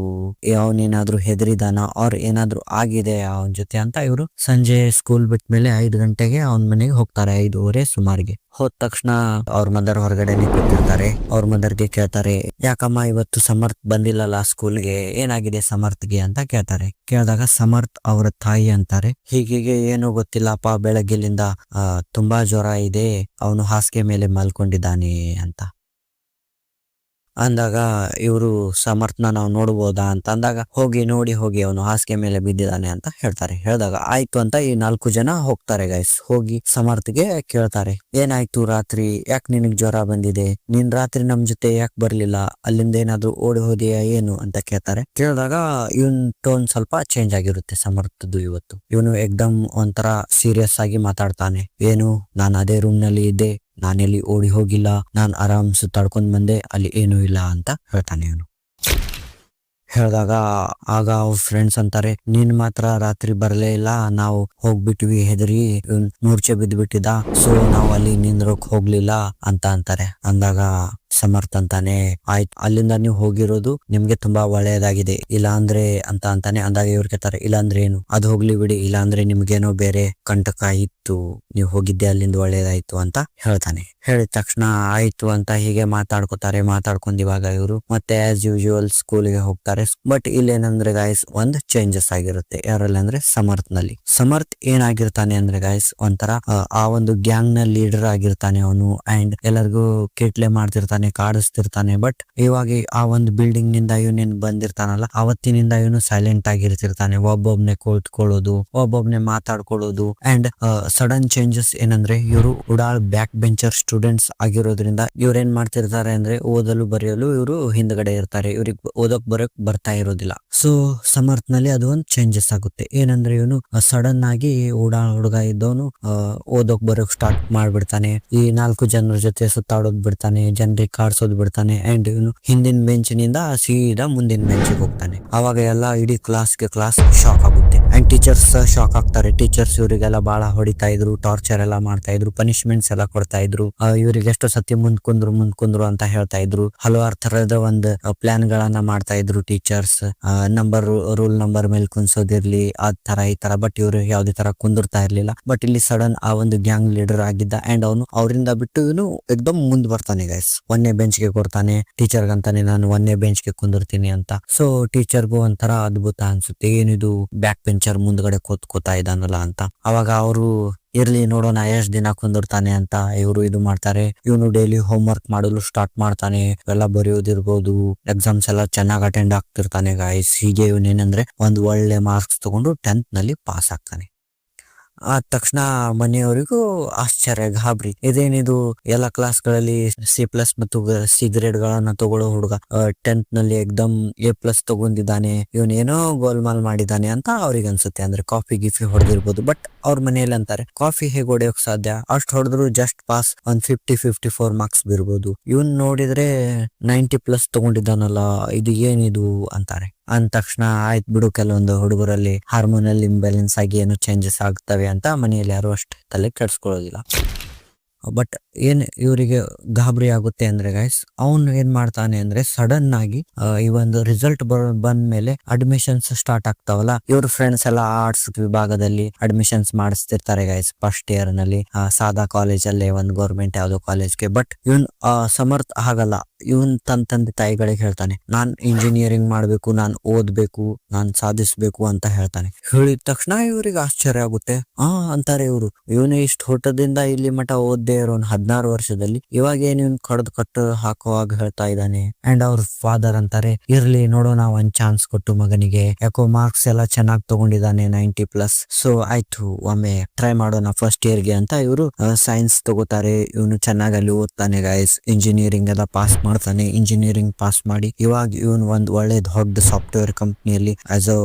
ಅವನೇನಾದ್ರೂ ಹೆದರಿದಾನ? ಅವ್ರ ಏನಾದ್ರೂ ಆಗಿದೆ ಅವನ ಜೊತೆ ಅಂತ ಇವರು ಸಂಜೆ ಸ್ಕೂಲ್ ಬಿಟ್ಟ ಮೇಲೆ ಐದು ಗಂಟೆಗೆ ಅವನ ಮನೆಗೆ ಹೋಗ್ತಾರೆ, ಐದುವರೆ ಸುಮಾರಿಗೆ. ಹೋದ ತಕ್ಷಣ ಅವ್ರ ಮದರ್ ಹೊರಗಡೆ ನಿಂತಿರ್ತಾರೆ ಅವ್ರ ಮದರ್ಗೆ ಕೇಳ್ತಾರೆ, ಯಾಕಮ್ಮ ಇವತ್ತು ಸಮರ್ಥ್ ಬಂದಿಲ್ಲಲ್ಲ ಸ್ಕೂಲ್ಗೆ ಏನಾಗಿದೆ ಸಮರ್ಥ್ಗೆ? ಅಂತ ಕೇಳ್ತಾರೆ. ಕೇಳಿದಾಗ ಸಮರ್ಥ್ ಅವರ ತಾಯಿ ಅಂತಾರೆ. ಹೀಗೆ ಏನು ಗೊತ್ತಿಲ್ಲಪ್ಪ ಬೆಳಗ್ಗೆಲಿಂದ ತುಂಬಾ ಜ್ವರ ಇದೆ, ಅವನು ಹಾಸಿಗೆ ಮೇಲೆ ಮಲ್ಕೊಂಡಿದ್ದಾನೆ ಅಂತ. ಅಂದಾಗ ಇವರು ಸಮರ್ಥನ ನಾವು ನೋಡ್ಬೋದಾ ಅಂತ ಅಂದಾಗ ಹೋಗಿ ನೋಡಿ ಹೋಗಿ ಅವನು ಹಾಸಿಗೆ ಮೇಲೆ ಬಿದ್ದಿದ್ದಾನೆ ಅಂತ ಹೇಳ್ತಾರೆ. ಹೇಳಿದಾಗ ಆಯ್ತು ಅಂತ ಈ ನಾಲ್ಕು ಜನ ಹೋಗ್ತಾರೆ ಗೈಸ್ ಹೋಗಿ ಸಮರ್ಥ್ಗೆ ಕೇಳ್ತಾರೆ. ಏನಾಯ್ತು ರಾತ್ರಿ? ಯಾಕೆ ನಿನಗ್ ಜ್ವರ ಬಂದಿದೆ? ನೀನ್ ರಾತ್ರಿ ನಮ್ ಜೊತೆ ಯಾಕೆ ಬರ್ಲಿಲ್ಲ? ಅಲ್ಲಿಂದ ಏನಾದ್ರು ಓಡಿ ಹೋದಿಯಾ ಏನು ಅಂತ ಕೇಳ್ತಾರೆ. ಕೇಳಿದಾಗ ಇವನ್ ಟೋನ್ ಸ್ವಲ್ಪ ಚೇಂಜ್ ಆಗಿರುತ್ತೆ ಸಮರ್ಥದ್ದು ಇವತ್ತು. ಇವನು ಎಕ್ದಮ್ ಒಂಥರ ಸೀರಿಯಸ್ ಆಗಿ ಮಾತಾಡ್ತಾನೆ. ಏನು? ನಾನು ಅದೇ ರೂಮ್ನಲ್ಲಿ ಇದ್ದೆ. ನಾನೆಲ್ಲಿ ಓಡಿ ಹೋಗಿಲ್ಲ, ನಾನು ಆರಾಮ್ ಸುತ್ತಾಡ್ಕೊಂಡ್ ಬಂದೆ, ಅಲ್ಲಿ ಏನೂ ಇಲ್ಲ ಅಂತ ಹೇಳ್ತಾನೆ ಅವನು. ಹೇಳಿದಾಗ, ಆಗ ಅವ್ರ ಫ್ರೆಂಡ್ಸ್ ಅಂತಾರೆ, ನೀನ್ ಮಾತ್ರ ರಾತ್ರಿ ಬರಲೇ ಇಲ್ಲ, ನಾವು ಹೋಗ್ಬಿಟ್ವಿ ಹೆದರಿ ಮೂರ್ಛೆ ಬಿದ್ದ್ಬಿಟ್ಟಿದ್ದ ಸೊ ನಾವು ಅಲ್ಲಿ ನಿಂದ್ರಕ್ ಹೋಗ್ಲಿಲ್ಲ ಅಂತ ಅಂತಾರೆ. ಅಂದಾಗ ಸಮರ್ಥ ಅಂತಾನೆ ಆಯ್ತು. ಅಲ್ಲಿಂದ ನೀವು ಹೋಗಿರೋದು ನಿಮ್ಗೆ ತುಂಬಾ ಒಳ್ಳೆಯದಾಗಿದೆ. ಇಲ್ಲ ಅಂದ್ರೆ ಅಂತ ಅಂತಾನೆ ಅಂದಾಗ ಇವ್ರು ಕೇಳ್ತಾರೆ, ಇಲ್ಲ ಅಂದ್ರೆ ಏನು? ಅದು ಹೋಗ್ಲಿ ಬಿಡಿ. ಇಲ್ಲ ಅಂದ್ರೆ ನಿಮ್ಗೇನೋ ಬೇರೆ ಕಂಟಕ ಇತ್ತು. ನೀವು ಹೋಗಿದ್ದೆ ಅಲ್ಲಿಂದ ಒಳ್ಳೇದಾಯ್ತು ಅಂತ ಹೇಳ್ತಾನೆ. ಹೇಳಿದ ತಕ್ಷಣ ಆಯ್ತು ಅಂತ ಹೀಗೆ ಮಾತಾಡ್ಕೋತಾರೆ. ಮಾತಾಡ್ಕೊಂಡ್ ಇವಾಗ ಇವರು ಮತ್ತೆ ಆಸ್ ಯೂಶುವಲ್ ಸ್ಕೂಲ್ಗೆ ಹೋಗ್ತಾರೆ. ಬಟ್ ಇಲ್ಲೇನಂದ್ರೆ ಗಾಯ್ಸ್ ಒಂದ್ ಚೇಂಜಸ್ ಆಗಿರುತ್ತೆ. ಯಾರಲ್ಲಿ ಅಂದ್ರೆ ಸಮರ್ಥ್ನಲ್ಲಿ ಸಮರ್ಥ್ ಏನಾಗಿರ್ತಾನೆ ಅಂದ್ರೆ ಗಾಯ್ಸ್ ಒಂಥರ, ಆ ಒಂದು ಗ್ಯಾಂಗ್ನ ಲೀಡರ್ ಆಗಿರ್ತಾನೆ ಅವನು. ಅಂಡ್ ಎಲ್ಲರಿಗೂ ಕಿಟ್ಲೆ ಮಾಡ್ತಿರ್ತಾನೆ. ಕಾಡಿಸ್ತಿರ್ತಾನೆ ಬಟ್ ಇವಾಗ ಆ ಒಂದು ಬಿಲ್ಡಿಂಗ್ನಿಂದ ಇವನೇನ್ ಬಂದಿರ್ತಾನಲ್ಲ, ಅವತ್ತಿನಿಂದ ಇವನು ಸೈಲೆಂಟ್ ಆಗಿರ್ತಿರ್ತಾನೆ. ಒಬ್ಬೊಬ್ನೆ ಕೂತ್ಕೊಳ್ಳೋದು, ಒಬ್ಬೊಬ್ನೆ ಮಾತಾಡ್ಕೊಳ್ಳೋದು. ಅಂಡ್ ಸಡನ್ ಚೇಂಜಸ್ ಏನಂದ್ರೆ, ಇವರು ಉಡಾಳ್ ಬ್ಯಾಕ್ ಬೆಂಚರ್ ಸ್ಟೂಡೆಂಟ್ಸ್ ಆಗಿರೋದ್ರಿಂದ ಇವ್ರೇನ್ ಮಾಡ್ತಿರ್ತಾರೆ ಅಂದ್ರೆ, ಓದಲು ಬರೆಯಲು ಇವರು ಹಿಂದ್ಗಡೆ ಇರ್ತಾರೆ. ಇವ್ರಿಗೆ ಓದಕ್ ಬರೋಕ್ ಬರ್ತಾ ಇರೋದಿಲ್ಲ. ಸೊ ಸಮರ್ಥ್ನಲ್ಲಿ ಅದು ಒಂದು ಚೇಂಜಸ್ ಆಗುತ್ತೆ. ಏನಂದ್ರೆ ಇವನು ಸಡನ್ ಆಗಿ ಉಡಾಳ್ ಹುಡುಗ ಇದ್ದವನು ಓದೋಕ್ ಬರೋಕ್ ಸ್ಟಾರ್ಟ್ ಮಾಡ್ಬಿಡ್ತಾನೆ. ಈ ನಾಲ್ಕು ಜನರ ಜೊತೆ ಸುತ್ತಾಡೋದ್ ಬಿಡ್ತಾನೆ. ಜನರಿಗೆ ಕಾಡ್ಸೋದ್ ಬಿಡ್ತಾನೆ ಅಂಡ್ ಇವನು ಹಿಂದಿನ ಬೆಂಚಿನಿಂದ ಸೀದಾ ಮುಂದಿನ ಬೆಂಚಿಗೆ ಹೋಗ್ತಾನೆ. ಅವಾಗ ಎಲ್ಲ ಇಡೀ ಕ್ಲಾಸ್ಗೆ ಕ್ಲಾಸ್ ಶಾಕ್ ಆಗುತ್ತೆ. ಅಂಡ್ ಟೀಚರ್ಸ್ ಶಾಕ್ ಆಗ್ತಾರೆ. ಟೀಚರ್ಸ್ ಇವರಿಗೆಲ್ಲ ಬಹಳ ಹೊಡಿತಾ ಇದ್ರು ಟಾರ್ಚರ್ ಎಲ್ಲ ಮಾಡ್ತಾ ಇದ್ರು ಪನಿಷ್ಮೆಂಟ್ಸ್ ಎಲ್ಲ ಕೊಡ್ತಾ ಇದ್ರು. ಇವರಿಗೆ ಎಷ್ಟೋ ಸತಿ ಮುಂದ್ ಕುಂದ್ರು ಮುಂದ್ ಕುಂದ್ರು ಅಂತ ಹೇಳ್ತಾ ಇದ್ರು. ಹಲವಾರು ತರದ ಒಂದು ಪ್ಲಾನ್ ಗಳನ್ನ ಮಾಡ್ತಾ ಇದ್ರು ಟೀಚರ್ಸ್ ನಂಬರ್ ರೂಲ್ ನಂಬರ್ ಮೇಲೆ ಕುನ್ಸೋದಿರ್ಲಿ ಆ ತರ ಈ ತರ ಬಟ್ ಇವರು ಯಾವ್ದೇ ತರ ಕುಂದಿರ್ತಾ ಇರ್ಲಿಲ್ಲ. ಬಟ್ ಇಲ್ಲಿ ಸಡನ್ ಆ ಒಂದು ಗ್ಯಾಂಗ್ ಲೀಡರ್ ಆಗಿದ್ದ ಅಂಡ್ ಅವನು ಅವರಿಂದ ಬಿಟ್ಟು ಇವನು ಎಕ್ದಮ್ ಮುಂದ್ ಬರ್ತಾನೆ ಗೈಸ್ ಒಂದೇ ಬೆಂಚ್ಗೆ ಕೊಡ್ತಾನೆ. ಟೀಚರ್ ಅಂತಾನೆ, ನಾನು ಒಂದೇ ಬೆಂಚ್ಗೆ ಕುಂದಿರ್ತೀನಿ ಅಂತ. ಸೊ ಟೀಚರ್ಗೂ ಒಂಥರ ಅದ್ಭುತ ಅನ್ಸುತ್ತೆ. ಏನಿದು ಬ್ಯಾಕ್ ಬೆಂಚರ್ ಮುಂದ್ಗಡೆ ಕೂತ್ಕೋತಾ ಇದ್ದಾನಲ್ಲ ಅಂತ. ಅವಾಗ ಅವರು, ಇರ್ಲಿ ನೋಡೋಣ, ಎಷ್ಟ್ ದಿನ ಕುಂದಿರ್ತಾನೆ ಅಂತ ಇವರು ಇದು ಮಾಡ್ತಾರೆ. ಇವನು ಡೈಲಿ ಹೋಮ್ ವರ್ಕ್ ಮಾಡಲು ಸ್ಟಾರ್ಟ್ ಮಾಡ್ತಾನೆ. ಎಲ್ಲ ಬರೆಯೋದಿರ್ಬೋದು. ಎಕ್ಸಾಮ್ಸ್ ಎಲ್ಲ ಚೆನ್ನಾಗಿ ಅಟೆಂಡ್ ಆಗ್ತಿರ್ತಾನೆ ಗಾಯ್ಸ್ ಹೀಗೆ ಇವನೇನಂದ್ರೆ ಒಂದ್ ಒಳ್ಳೆ ಮಾರ್ಕ್ಸ್ ತಗೊಂಡು ಟೆಂತ್ನಲ್ಲಿ ಪಾಸ್ ಆಗ್ತಾನೆ. ಆದ ತಕ್ಷಣ ಮನೆಯವರಿಗೂ ಆಶ್ಚರ್ಯ, ಗಾಬರಿ. ಇದೇನಿದು ಎಲ್ಲ ಕ್ಲಾಸ್ಗಳಲ್ಲಿ ಸಿ ಪ್ಲಸ್ ಮತ್ತು ಸಿ ಗ್ರೇಡ್ ಗಳನ್ನ ತಗೊಳ್ಳೋ ಹುಡುಗ ಟೆಂತ್ನಲ್ಲಿ ಎಕ್ದಮ್ ಎ ಪ್ಲಸ್ ತಗೊಂಡಿದ್ದಾನೆ, ಇವನೇನೋ ಗೋಲ್ಮಾಲ್ ಮಾಡಿದ್ದಾನೆ ಅಂತ ಅವ್ರಿಗೆ ಅನ್ಸುತ್ತೆ ಅಂದ್ರೆ ಕಾಫಿ ಗಿಫಿ ಹೊಡೆದಿರ್ಬೋದು. ಬಟ್ ಅವ್ರ ಮನೆಯಲ್ಲಿ ಅಂತಾರೆ, ಕಾಫಿ ಹೇಗೆ ಹೊಡೆಯೋಕ್ ಸಾಧ್ಯ? ಅಷ್ಟು ಹೊಡೆದ್ರು ಜಸ್ಟ್ ಪಾಸ್ ಒಂದ್ ಫಿಫ್ಟಿ ಫಿಫ್ಟಿ ಫೋರ್ ಮಾರ್ಕ್ಸ್ ಬಿರ್ಬೋದು. ಇವನ್ ನೋಡಿದ್ರೆ ನೈಂಟಿ ಪ್ಲಸ್ ತಗೊಂಡಿದ್ದಾನಲ್ಲ, ಇದು ಏನಿದು ಅಂತಾರೆ. ಅಂದ ತಕ್ಷಣ, ಆಯ್ತು ಬಿಡು ಕೆಲವೊಂದು ಹುಡುಗರಲ್ಲಿ ಹಾರ್ಮೋನಲ್ ಇಂಬ್ಯಾಲೆನ್ಸ್ ಆಗಿ ಏನು ಚೇಂಜಸ್ ಆಗ್ತವೆ ಅಂತ ಮನೆಯಲ್ಲಿ ಯಾರು ಅಷ್ಟು ತಲೆ ಕೆಡ್ಸ್ಕೊಳ್ಳೋದಿಲ್ಲ. ಬಟ್ ಏನ್ ಇವರಿಗೆ ಗಾಬರಿ ಆಗುತ್ತೆ ಅಂದ್ರೆ ಗೈಸ್ ಅವನು ಏನ್ ಮಾಡ್ತಾನೆ ಅಂದ್ರೆ ಸಡನ್ ಆಗಿ ಈ ಒಂದು ರಿಸಲ್ಟ್ ಬಂದ ಮೇಲೆ ಅಡ್ಮಿಷನ್ಸ್ ಸ್ಟಾರ್ಟ್ ಆಗ್ತಾವಲ್ಲ. ಇವ್ರ ಫ್ರೆಂಡ್ಸ್ ಎಲ್ಲ ಆರ್ಟ್ಸ್ ವಿಭಾಗದಲ್ಲಿ ಅಡ್ಮಿಷನ್ಸ್ ಮಾಡಿಸ್ತಿರ್ತಾರೆ ಗೈಸ್ ಫಸ್ಟ್ ಇಯರ್ನಲ್ಲಿ. ಸಾದಾ ಕಾಲೇಜ್ ಅಲ್ಲೇ ಒಂದು ಗೌರ್ಮೆಂಟ್ ಯಾವ್ದೋ ಕಾಲೇಜ್ಗೆ ಬಟ್ ಇವನ್ ಸಮರ್ಥ ಆಗಲ್ಲ. ಇವನ್ ತನ್ ತಂದೆ ತಾಯಿಗಳಿಗೆ ಹೇಳ್ತಾನೆ, ನಾನ್ ಇಂಜಿನಿಯರಿಂಗ್ ಮಾಡ್ಬೇಕು, ನಾನ್ ಓದ್ಬೇಕು, ನಾನ್ ಸಾಧಿಸ್ಬೇಕು ಅಂತ ಹೇಳ್ತಾನೆ. ಹೇಳಿದ ತಕ್ಷಣ ಇವ್ರಿಗೆ ಆಶ್ಚರ್ಯ ಆಗುತ್ತೆ. ಆ, ಅಂತಾರೆ ಇವರು, ಇವನು ಇಷ್ಟು ಹೊಟ್ಟದಿಂದ ಇಲ್ಲಿ ಮಠ ಓದ್ದೇ ಇರೋನ್ ಹದಿನಾರು ವರ್ಷದಲ್ಲಿ ಇವಾಗ ಏನ್ ಇವ್ನ್ ಕಡ್ದು ಕಟ್ಟು ಹಾಕುವಾಗ ಹೇಳ್ತಾ ಇದ್ದಾನೆ. ಅಂಡ್ ಅವ್ರ ಫಾದರ್ ಅಂತಾರೆ, ಇರ್ಲಿ ನೋಡೋಣ ಒಂದ್ ಚಾನ್ಸ್ ಕೊಟ್ಟು ಮಗನಿಗೆ. ಯಾಕೋ ಮಾರ್ಕ್ಸ್ ಎಲ್ಲ ಚೆನ್ನಾಗಿ ತಗೊಂಡಿದ್ದಾನೆ ನೈಂಟಿ ಪ್ಲಸ್ ಸೊ ಆಯ್ತು, ಒಮ್ಮೆ ಟ್ರೈ ಮಾಡೋಣ ಫಸ್ಟ್ ಇಯರ್ಗೆ ಅಂತ ಇವರು ಸೈನ್ಸ್ ತಗೋತಾರೆ. ಇವನು ಚೆನ್ನಾಗಿ ಅಲ್ಲಿ ಓದ್ತಾನೆ ಗೈಸ್ ಇಂಜಿನಿಯರಿಂಗ್ ಎಲ್ಲ ಪಾಸ್ ಮಾಡ್ತಾನೆ. ಇಂಜಿನಿಯರಿಂಗ್ ಪಾಸ್ ಮಾಡಿ ಇವಾಗ ಇವನ್ ಒಂದ್ ಒಳ್ಳೆ ದೊಡ್ಡ ಸಾಫ್ಟ್ವೇರ್ ಕಂಪ್ನಿಯಲ್ಲಿ ಆಸ್ ಅ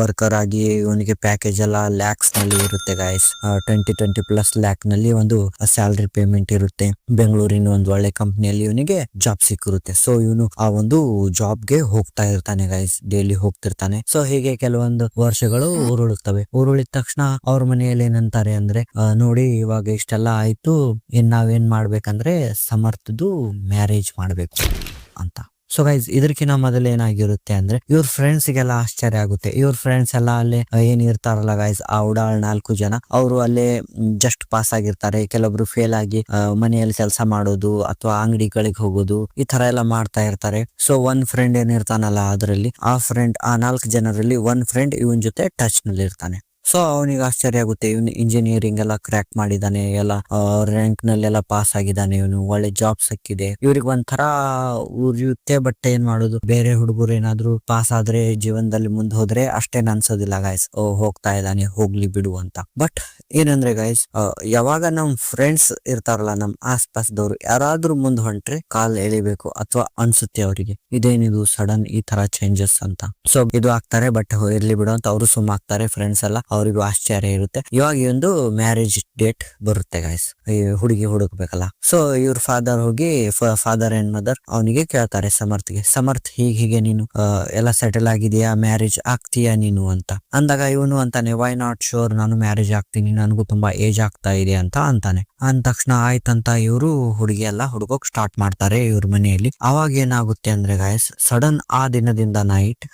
ವರ್ಕರ್ ಆಗಿ ಇವನಿಗೆ ಪ್ಯಾಕೇಜ್ ಎಲ್ಲ ಲ್ಯಾಕ್ಸ್ನಲ್ಲಿ ಇರುತ್ತೆ ಗಾಯ್ಸ್ ಟ್ವೆಂಟಿ ಟ್ವೆಂಟಿ ಪ್ಲಸ್ ಲ್ಯಾಕ್ನಲ್ಲಿ ಒಂದು ಸ್ಯಾಲರಿ ಪೇಮೆಂಟ್ ಇರುತ್ತೆ. ಬೆಂಗಳೂರಿನ ಒಂದು ಒಳ್ಳೆ ಕಂಪ್ನಿಯಲ್ಲಿ ಇವನಿಗೆ ಜಾಬ್ ಸಿಕ್ಕಿರುತ್ತೆ. ಸೊ ಇವನು ಆ ಒಂದು ಜಾಬ್ಗೆ ಹೋಗ್ತಾ ಇರ್ತಾನೆ ಗೈಸ್ ಡೈಲಿ ಹೋಗ್ತಿರ್ತಾನೆ. ಸೊ ಹೀಗೆ ಕೆಲವೊಂದು ವರ್ಷಗಳು ಉರುಳುತ್ತವೆ. ಉರುಳಿದ ತಕ್ಷಣ ಅವ್ರ ಮನೆಯಲ್ಲಿ ಏನಂತಾರೆ ಅಂದ್ರೆ ನೋಡಿ, ಇವಾಗ ಇಷ್ಟೆಲ್ಲ ಆಯ್ತು. ಇನ್ ನಾವೇನ್ ಮಾಡ್ಬೇಕಂದ್ರೆ ಸಮರ್ಥದ್ದು ಮ್ಯಾರೇಜ್ ಮಾಡ್ಬೇಕು ಅಂತ. ಸೊ ಗೈಸ್ ಇದಕ್ಕಿಂತ ಮೊದಲು ಏನಾಗಿರುತ್ತೆ ಅಂದ್ರೆ, ಇವ್ರ ಫ್ರೆಂಡ್ಸ್ ಗೆಲ್ಲ ಆಶ್ಚರ್ಯ ಆಗುತ್ತೆ. ಇವ್ರ ಫ್ರೆಂಡ್ಸ್ ಎಲ್ಲ ಅಲ್ಲಿ ಏನ್ ಇರ್ತಾರಲ್ಲ ಗೈಸ್ ಆ ಹುಡಾಳ್ ನಾಲ್ಕು ಜನ, ಅವರು ಅಲ್ಲೇ ಜಸ್ಟ್ ಪಾಸ್ ಆಗಿರ್ತಾರೆ. ಕೆಲವೊಬ್ರು ಫೇಲ್ ಆಗಿ ಮನೆಯಲ್ಲಿ ಕೆಲಸ ಮಾಡೋದು ಅಥವಾ ಅಂಗಡಿಗಳಿಗೆ ಹೋಗೋದು, ಈ ತರ ಎಲ್ಲ ಮಾಡ್ತಾ ಇರ್ತಾರೆ. ಸೊ ಒಂದ್ ಫ್ರೆಂಡ್ ಏನಿರ್ತಾನಲ್ಲ ಅದರಲ್ಲಿ, ಆ ಫ್ರೆಂಡ್ ಆ ನಾಲ್ಕು ಜನರಲ್ಲಿ ಒಂದ್ ಫ್ರೆಂಡ್ ಇವನ್ ಜೊತೆ ಟಚ್ನಲ್ಲಿ ಇರ್ತಾನೆ ಸೊ ಅವನಿಗೆ ಆಶ್ಚರ್ಯ ಆಗುತ್ತೆ. ಇವನು ಇಂಜಿನಿಯರಿಂಗ್ ಎಲ್ಲ ಕ್ರ್ಯಾಕ್ ಮಾಡಿದಾನೆ, ಎಲ್ಲ ರ್ಯಾಂಕ್ ನಲ್ಲೆಲ್ಲ ಪಾಸ್ ಆಗಿದ್ದಾನೆ ಇವನು. ಒಳ್ಳೆ ಜಾಬ್ ಸಿಕ್ಕಿದೆ. ಇವ್ರಿಗೆ ಒಂಥರ ಉರಿಯುತ್ತೆ ಬಟ್ ಏನ್ ಮಾಡೋದು? ಬೇರೆ ಹುಡುಗರು ಏನಾದ್ರು ಪಾಸ್ ಆದ್ರೆ, ಜೀವನದಲ್ಲಿ ಮುಂದೆ ಹೋದ್ರೆ ಅಷ್ಟೇನ್ ಅನ್ಸೋದಿಲ್ಲ ಗಾಯ್ಸ್ ಹೋಗ್ತಾ ಇದ್ದಾನೆ, ಹೋಗ್ಲಿ ಬಿಡು ಅಂತ. ಬಟ್ ಏನಂದ್ರೆ ಗಾಯ್ಸ್ ಯಾವಾಗ ನಮ್ ಫ್ರೆಂಡ್ಸ್ ಇರ್ತಾರಲ್ಲ, ನಮ್ ಆಸ್ಪಾಸ್ದವ್ರು, ಯಾರಾದ್ರೂ ಮುಂದ್ ಹೊಂಟ್ರೆ ಕಾಲ್ ಎಳಿಬೇಕು ಅಥವಾ ಅನ್ಸುತ್ತೆ ಅವರಿಗೆ. ಇದೇನಿದು ಸಡನ್ ಈ ತರ ಚೇಂಜಸ್ ಅಂತ. ಸೊ ಇದು ಆಗ್ತಾರೆ ಬಟ್ ಇರ್ಲಿ ಬಿಡು ಅಂತ. ಅವರು ಸುಮ್ಮ ಆಗ್ತಾರೆ ಫ್ರೆಂಡ್ಸ್ ಎಲ್ಲ. ಅವರಿಗೂ ಆಶ್ಚರ್ಯ ಇರುತ್ತೆ. ಇವಾಗ ಒಂದು ಮ್ಯಾರೇಜ್ ಡೇಟ್ ಬರುತ್ತೆ ಗಾಯ್ಸ್ ಹುಡುಗಿ ಹುಡುಕ್ಬೇಕಲ್ಲ. ಸೊ ಇವ್ರ ಫಾದರ್ ಹೋಗಿ ಫಾದರ್ ಅಂಡ್ ಮದರ್ ಅವನಿಗೆ ಕೇಳ್ತಾರೆ, ಸಮರ್ಥ್ಗೆ, ಸಮರ್ಥ್, ಹೀಗೆ ಹೀಗೆ ನೀನು ಎಲ್ಲ ಸೆಟಲ್ ಆಗಿದೆಯಾ? ಮ್ಯಾರೇಜ್ ಆಗ್ತೀಯಾ ನೀನು? ಅಂತ. ಅಂದಾಗ ಇವನು ಅಂತಾನೆ ವೈ ನಾಟ್ ಶೋರ್ ನಾನು ಮ್ಯಾರೇಜ್ ಆಗ್ತೀನಿ. ನನಗೂ ತುಂಬಾ ಏಜ್ ಆಗ್ತಾ ಇದೆ ಅಂತ, ಅಂತಾನೆ. ಅಂದ ತಕ್ಷಣ ಆಯ್ತಂತ ಇವರು ಹುಡುಗಿ ಎಲ್ಲ ಹುಡುಗೋಕ್ ಸ್ಟಾರ್ಟ್ ಮಾಡ್ತಾರೆ ಇವ್ರ ಮನೆಯಲ್ಲಿ. ಅವಾಗ ಏನಾಗುತ್ತೆ ಅಂದ್ರೆ ಗಾಯಸ್ ಸಡನ್ ಆ ದಿನದಿಂದ ನೈಟ್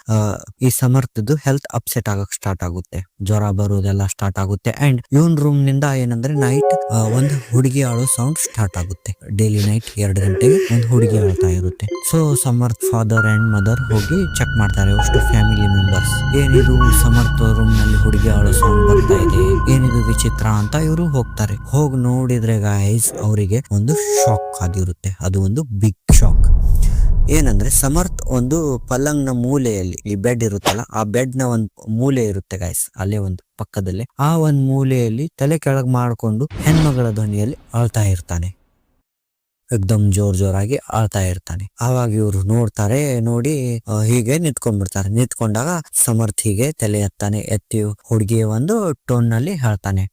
ಈ ಸಮರ್ಥದ್ದು ಹೆಲ್ತ್ ಅಪ್ಸೆಟ್ ಆಗಕ್ ಸ್ಟಾರ್ಟ್ ಆಗುತ್ತೆ. ಜ್ವರ ಬರೋದೆಲ್ಲ ಸ್ಟಾರ್ಟ್ ಆಗುತ್ತೆ. ಅಂಡ್ ಇವನ್ ರೂಮ್ನಿಂದ ಏನಂದ್ರೆ ನೈಟ್ ಒಂದು ಹುಡುಗಿ ಆಳೋ ಸೌಂಡ್ ಸ್ಟಾರ್ಟ್ ಆಗುತ್ತೆ. ಡೈಲಿ ನೈಟ್ ಎರಡು ಗಂಟೆಗೆ ಒಂದು ಹುಡುಗಿ ಆಳ್ತಾ ಇರುತ್ತೆ. So Samarth father and mother ಹೋಗಿ ಚೆಕ್ ಮಾಡ್ತಾರೆ ಅಷ್ಟು ಫ್ಯಾಮಿಲಿ ಮೆಂಬರ್ಸ್ ಏನಿದು ಸಮರ್ಥ ರೂಮ್ನಲ್ಲಿ ಹುಡುಗಿ ಆಳೋ ಸೌಂಡ್ ಬರ್ತಾ ಇದೆ? ಏನಿದು ವಿಚಿತ್ರ ಅಂತ ಇವರು ಹೋಗ್ತಾರೆ. ಹೋಗಿ ನೋಡಿದ್ರೆ ಗಾಯ್ಸ್ ಅವರಿಗೆ ಒಂದು ಶಾಕ್ ಆಗಿರುತ್ತೆ. ಅದು ಒಂದು ಬಿಗ್ ಏನಂದ್ರೆ ಸಮರ್ಥ್ ಒಂದು ಪಲ್ಲಂಗ್ನ ಮೂಲೆಯಲ್ಲಿ ಈ ಬೆಡ್ ಇರುತ್ತಲ್ಲ, ಆ ಬೆಡ್ನ ಒಂದು ಮೂಲೆ ಇರುತ್ತೆ ಗಾಯ್ಸ್ ಅಲ್ಲೇ ಒಂದು ಪಕ್ಕದಲ್ಲಿ. ಆ ಒಂದು ಮೂಲೆಯಲ್ಲಿ ತಲೆ ಕೆಳಗೆ ಮಾಡಿಕೊಂಡು ಹೆಣ್ಮಗಳ ಧ್ವನಿಯಲ್ಲಿ ಅಳ್ತಾ ಇರ್ತಾನೆ. ಎಕ್ದಮ್ ಜೋರ್ ಜೋರಾಗಿ ಆಳ್ತಾ ಇರ್ತಾನೆ. ಆವಾಗ ಇವರು ನೋಡ್ತಾರೆ, ನೋಡಿ ಹೀಗೆ ಹೀಗೆ ನಿಂತ್ಕೊಂಡ್ಬಿಡ್ತಾರೆ. ನಿಂತ್ಕೊಂಡಾಗ ಸಮರ್ಥ್ ಹೀಗೆ ತಲೆ ಎತ್ತಾನೆ, ಎತ್ತಿ ಹುಡುಗಿ ಒಂದು ಟೋನ್ನಲ್ಲಿ ಹೇಳ್ತಾನೆ.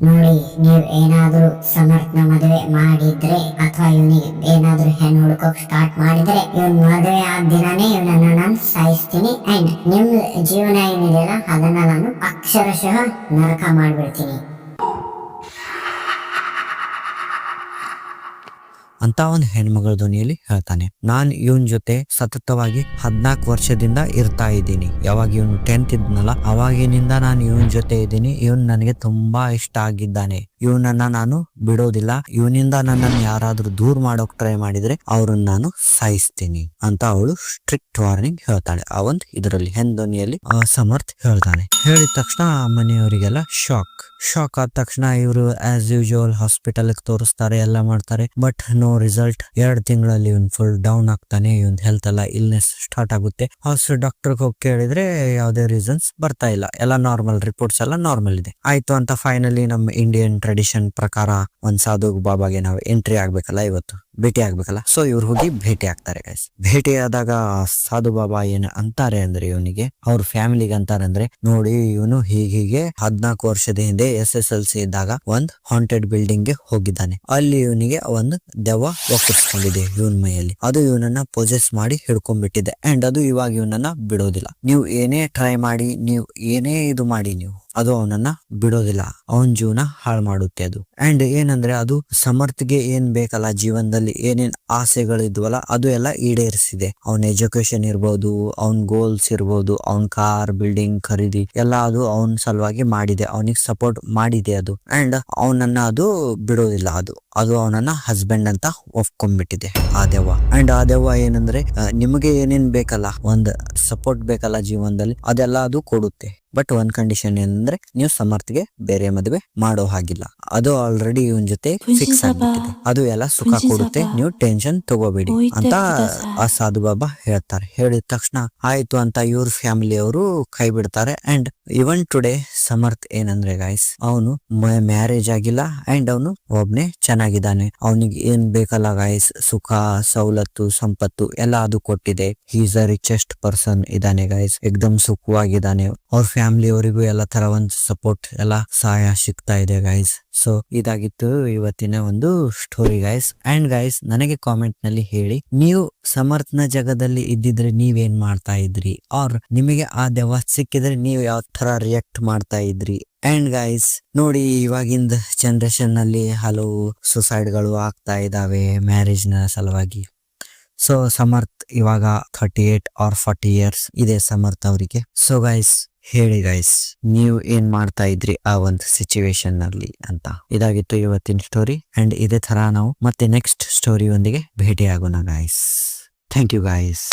ನೋಡಿ, ನೀವು ಏನಾದ್ರೂ ಸಮರ್ಥನ ಮದುವೆ ಮಾಡಿದ್ರೆ ಅಥವಾ ಇವನಿಗೆ ಏನಾದ್ರೂ ಹೆಣ್ಣು ಹುಡುಕೋಕ್ ಸ್ಟಾರ್ಟ್ ಮಾಡಿದ್ರೆ ಇವನ್ ಮದುವೆ ಆದ ದಿನಾನೇ ಇವನನ್ನ ನಾನು ಸಾಯಿಸ್ತೀನಿ ಅಂಡ್ ನಿಮ್ ಜೀವನ ಏನಿದೆಯಲ್ಲ ಅದನ್ನ ನಾನು ಅಕ್ಷರಶಃ ನರಕ ಮಾಡ್ಬಿಡ್ತೀನಿ. ಅಂತ ಒಂದು ಹೆಣ್ಮಗಳ ಧ್ವನಿಯಲ್ಲಿ ಹೇಳ್ತಾನೆ. ನಾನ್ ಇವನ್ ಜೊತೆ ಸತತವಾಗಿ ಹದ್ನಾಲ್ಕು ವರ್ಷದಿಂದ ಇರ್ತಾ ಇದ್ದೀನಿ. ಯಾವಾಗ ಇವನು ಟೆಂತ್ ಇದ್ನಲ್ಲ, ಅವಾಗಿನಿಂದ ನಾನು ಇವನ್ ಜೊತೆ ಇದ್ದೀನಿ. ಇವನ್ ನನಗೆ ತುಂಬಾ ಇಷ್ಟ ಆಗಿದ್ದಾನೆ. ಇವನನ್ನ ನಾನು ಬಿಡೋದಿಲ್ಲ. ಇವನಿಂದ ನನ್ನನ್ನು ಯಾರಾದ್ರೂ ದೂರ ಮಾಡೋಕ್ ಟ್ರೈ ಮಾಡಿದ್ರೆ ಅವ್ರನ್ನ ನಾನು ಸಾಯಿಸ್ತೀನಿ ಅಂತ ಅವಳು ಸ್ಟ್ರಿಕ್ಟ್ ವಾರ್ನಿಂಗ್ ಹೇಳ್ತಾಳೆ. ಒಂದು ಇದರಲ್ಲಿ ಹೆಂದೊನಿಯಲ್ಲಿ ಸಮರ್ಥ್ ಹೇಳ್ತಾನೆ. ಹೇಳಿದ ತಕ್ಷಣ ಮನೆಯವರಿಗೆಲ್ಲ ಶಾಕ್ ಶಾಕ್ ಆದ ತಕ್ಷಣ ಇವರು ಆಸ್ ಯೂಶುವಲ್ ಹಾಸ್ಪಿಟಲ್ ತೋರಿಸ್ತಾರೆ, ಎಲ್ಲ ಮಾಡ್ತಾರೆ. ಬಟ್ ನೋ ರಿಸಲ್ಟ್ ಎರಡ್ ತಿಂಗಳಲ್ಲಿ ಇವನ್ ಫುಲ್ ಡೌನ್ ಆಗ್ತಾನೆ. ಇವನ್ ಹೆಲ್ತ್ ಎಲ್ಲ ಇಲ್ನೆಸ್ ಸ್ಟಾರ್ಟ್ ಆಗುತ್ತೆ. ಹಾಸ್ ಡಾಕ್ಟರ್ ಹೋಗಿ ಕೇಳಿದ್ರೆ ಯಾವುದೇ ರೀಸನ್ಸ್ ಬರ್ತಾ ಇಲ್ಲ. ಎಲ್ಲ ನಾರ್ಮಲ್ ರಿಪೋರ್ಟ್ಸ್ ಎಲ್ಲ ನಾರ್ಮಲ್ ಇದೆ. ಆಯ್ತು ಅಂತ ಫೈನಲಿ ನಮ್ಮ ಇಂಡಿಯನ್ ಟ್ರೆಡಿಷನ್ ಪ್ರಕಾರ ಒಂದ್ ಸಾಧು ಬಾಬಾಗೆ ನಾವು ಎಂಟ್ರಿ ಆಗ್ಬೇಕಲ್ಲ ಇವತ್ತು. ಭೇಟಿ ಆಗ್ಬೇಕಲ್ಲ? ಸೊ ಇವ್ರು ಹೋಗಿ ಭೇಟಿ ಆಗ್ತಾರೆ ಗೈಸ್ ಭೇಟಿ ಆದಾಗ ಸಾಧು ಬಾಬಾ ಏನ್ ಅಂತಾರೆ ಅಂದ್ರೆ ಇವನಿಗೆ, ಅವ್ರ ಫ್ಯಾಮಿಲಿಗೆ ಅಂತಾರೆ ಅಂದ್ರೆ, ನೋಡಿ, ಇವನು ಹೀಗೀಗೆ ಹದ್ನಾಲ್ಕು ವರ್ಷದ ಹಿಂದೆ ಎಸ್ ಎಸ್ ಎಲ್ ಸಿ ಇದ್ದಾಗ ಒಂದ್ ಹಾಂಟೆಡ್ ಬಿಲ್ಡಿಂಗ್ಗೆ ಹೋಗಿದ್ದಾನೆ. ಅಲ್ಲಿ ಇವನಿಗೆ ಒಂದು ದೆವ್ವ ಒಕ್ಕಿಸ್ಕೊಂಡಿದೆ ಇವನ್ ಮೈಯಲ್ಲಿ. ಅದು ಇವನನ್ನ ಪೊಸೆಸ್ ಮಾಡಿ ಹಿಡ್ಕೊಂಡ್ಬಿಟ್ಟಿದೆ. ಅಂಡ್ ಅದು ಇವಾಗ ಇವನನ್ನ ಬಿಡೋದಿಲ್ಲ. ನೀವು ಏನೇ ಟ್ರೈ ಮಾಡಿ, ನೀವು ಏನೇ ಇದು ಮಾಡಿ ನೀವು, ಅದು ಅವನನ್ನ ಬಿಡೋದಿಲ್ಲ. ಅವನ್ ಜೀವನ ಹಾಳು ಮಾಡುತ್ತೆ ಅದು. ಅಂಡ್ ಏನಂದ್ರೆ ಅದು ಸಮರ್ಥ್ಗೆ ಏನ್ ಬೇಕಲ್ಲ ಜೀವನದಲ್ಲಿ. ಏನೇನ್ ಆಸೆಗಳಿದ್ವಲ್ಲ, ಅದು ಎಲ್ಲ ಈಡೇರಿಸಿದೆ. ಅವನ ಎಜುಕೇಶನ್ ಇರ್ಬೋದು, ಅವನ್ ಗೋಲ್ಸ್ ಇರ್ಬೋದು, ಅವನ್ ಕಾರ್ ಬಿಲ್ಡಿಂಗ್ ಖರೀದಿ ಎಲ್ಲ ಅದು ಅವನ್ ಸಲುವಾಗಿ ಮಾಡಿದೆ. ಅವನಿಗೆ ಸಪೋರ್ಟ್ ಮಾಡಿದೆ ಅದು. ಅಂಡ್ ಅವನನ್ನ ಅದು ಬಿಡೋದಿಲ್ಲ ಅದು. ಅದು ಅವನನ್ನ ಹಸ್ಬೆಂಡ್ ಅಂತ ಒಪ್ಕೊಂಡ್ಬಿಟ್ಟಿದೆ ಆ ದೆವ್ವ ಅಂಡ್ ಆ ದೆವ್ವ ಏನಂದ್ರೆ ನಿಮಗೆ ಏನೇನ್ ಬೇಕಲ್ಲ, ಒಂದ್ ಸಪೋರ್ಟ್ ಬೇಕಲ್ಲ ಜೀವನದಲ್ಲಿ, ಅದೆಲ್ಲ ಅದು ಕೊಡುತ್ತೆ. ಬಟ್ ಒಂದ್ ಕಂಡೀಷನ್ ಏನಂದ್ರೆ ನೀವು ಸಮರ್ಥ್ಗೆ ಬೇರೆ ಮದುವೆ ಮಾಡೋ ಹಾಗಿಲ್ಲ. ಅದು ಆಲ್ರೆಡಿ ಇವನ್ ಜೊತೆ ಫಿಕ್ಸ್ ಆಗ್ಬಿಟ್ಟಿದೆ. ಅದು ಎಲ್ಲ ಸುಖ ಕೊಡುತ್ತೆ. ನೀವು ಟೆನ್ಷನ್ ತಗೋಬೇಡಿ ಅಂತ ಆ ಸಾಧು ಬಾಬಾ ಹೇಳ್ತಾರೆ. ಹೇಳಿದ ತಕ್ಷಣ ಆಯ್ತು ಅಂತ ಇವ್ರ ಫ್ಯಾಮಿಲಿ ಅವರು ಕೈ ಬಿಡ್ತಾರೆ. ಅಂಡ್ ಇವನ್ ಟುಡೇ ಸಮರ್ಥ್ ಏನಂದ್ರೆ ಗಾಯ್ಸ್ ಅವನು ಮ್ಯಾರೇಜ್ ಆಗಿಲ್ಲ ಅಂಡ್ ಅವನು ಒಬ್ನೇ ಚೆನ್ನಾಗಿದ್ದಾನೆ. ಅವನಿಗೆ ಏನ್ ಬೇಕಲ್ಲ ಗಾಯ್ಸ್ ಸುಖ ಸವಲತ್ತು ಸಂಪತ್ತು ಎಲ್ಲ ಅದು ಕೊಟ್ಟಿದೆ. ಈಸ್ ಅ ರಿಚೆಸ್ಟ್ ಪರ್ಸನ್ ಇದ್ದಾನೆ ಗಾಯ್ಸ್ ಎಕ್ದಮ್ ಸುಖವಾಗಿದ್ದಾನೆ. ಅವ್ರ ಫ್ಯಾಮಿಲಿ ಅವರಿಗೂ ಎಲ್ಲ ತರ ಒಂದು ಸಪೋರ್ಟ್ ಎಲ್ಲ ಸಹಾಯ ಸಿಗ್ತಾ ಇದೆ ಗೈಸ್ ಸೊ ಇದಾಗಿತ್ತು ಇವತ್ತಿನ ಒಂದು ಸ್ಟೋರಿ ಗೈಸ್ ಅಂಡ್ ಗೈಸ್ ನನಗೆ ಕಾಮೆಂಟ್ನಲ್ಲಿ ಹೇಳಿ, ನೀವು ಸಮರ್ಥನ ಜಗದಲ್ಲಿ ಇದ್ದಿದ್ರೆ ನೀವೇನ್ ಮಾಡ್ತಾ ಇದ್ರಿ? ಆರ್ ನಿಮಗೆ ಆ ದೆವ್ವ ಸಿಕ್ಕಿದ್ರೆ ನೀವು ಯಾವ ತರ ರಿಯಾಕ್ಟ್ ಮಾಡ್ತಾ ಇದ್ರಿ? ಅಂಡ್ ಗೈಸ್ ನೋಡಿ, ಇವಾಗಿಂದ ಜನರೇಷನ್ನಲ್ಲಿ ಹಲವು ಸುಸೈಡ್ಗಳು ಆಗ್ತಾ ಇದಾವೆ ಮ್ಯಾರೇಜ್ನ ಸಲುವಾಗಿ. ಸೊ ಸಮರ್ಥ್ ಇವಾಗ thirty eight or forty years ಇದೆ ಸಮರ್ಥ್ ಅವರಿಗೆ. ಸೊ ಗೈಸ್ ಹೇಳಿ ಗೈಸ್ ನೀವು ಏನ್ ಮಾಡ್ತಾ ಇದ್ರಿ ಆ ಒಂದು ಸಿಚುವೇಶನ್ನಲ್ಲಿ ಅಂತ. ಇದಾಗಿತ್ತು ಇವತ್ತಿನ ಸ್ಟೋರಿ ಅಂಡ್ ಇದೇ ತರ ನಾವು ಮತ್ತೆ ನೆಕ್ಸ್ಟ್ ಸ್ಟೋರಿ ಒಂದಿಗೆ ಭೇಟಿ ಆಗೋಣ ಗೈಸ್ ಥ್ಯಾಂಕ್ ಯು ಗೈಸ್